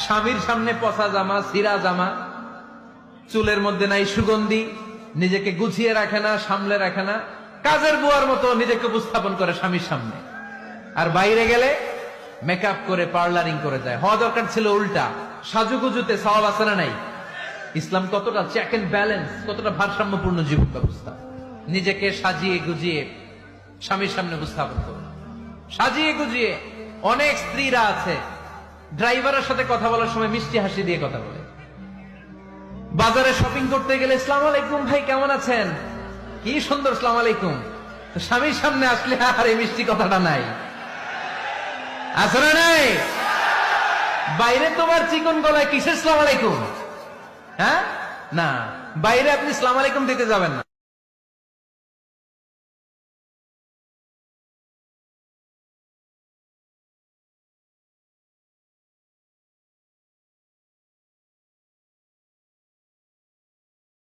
স্বামীর সামনে পচা জামা সিরা জামা, চুলের মধ্যে নাই সুগন্ধি, নিজেকে গুছিয়ে রাখে না, সামলে রাখে না, কাজের বুয়ার মতো নিজেকে উপস্থাপন করে স্বামীর সামনে। আর বাইরে গেলে মেকআপ করে, পার্লারিং করে যায়। হওয়া দরকার ছিল উল্টা। সাজুগুজুতে সওয়াব আছে না নাই? ইসলাম কতটা চেক এন্ড ব্যালেন্স কতটা ভারসাম্যপূর্ণ জীবন ব্যবস্থা। নিজেকে সাজিয়ে গুজিয়ে স্বামীর সামনে উপস্থাপন করুন। সাজিয়ে গুজিয়ে অনেক স্ত্রীরা আছে ড্রাইভারের সাথে কথা বলার সময় মিষ্টি হাসি দিয়ে কথা বলে। বাজারে শপিং করতে গেলে ইসলাম আলাইকুম ভাই, কেমন আছেন? কি সুন্দর ইসলাম আলাইকুম। স্বামীর সামনে আসলে, আর এই মিষ্টি কথাটা নাই। না নাই? বাইরে তোমার চিকন গলায় কিসের ইসলাম আলাইকুম? হ্যাঁ? না, বাইরে আপনি ইসলাম আলাইকুম দিতে যাবেন না।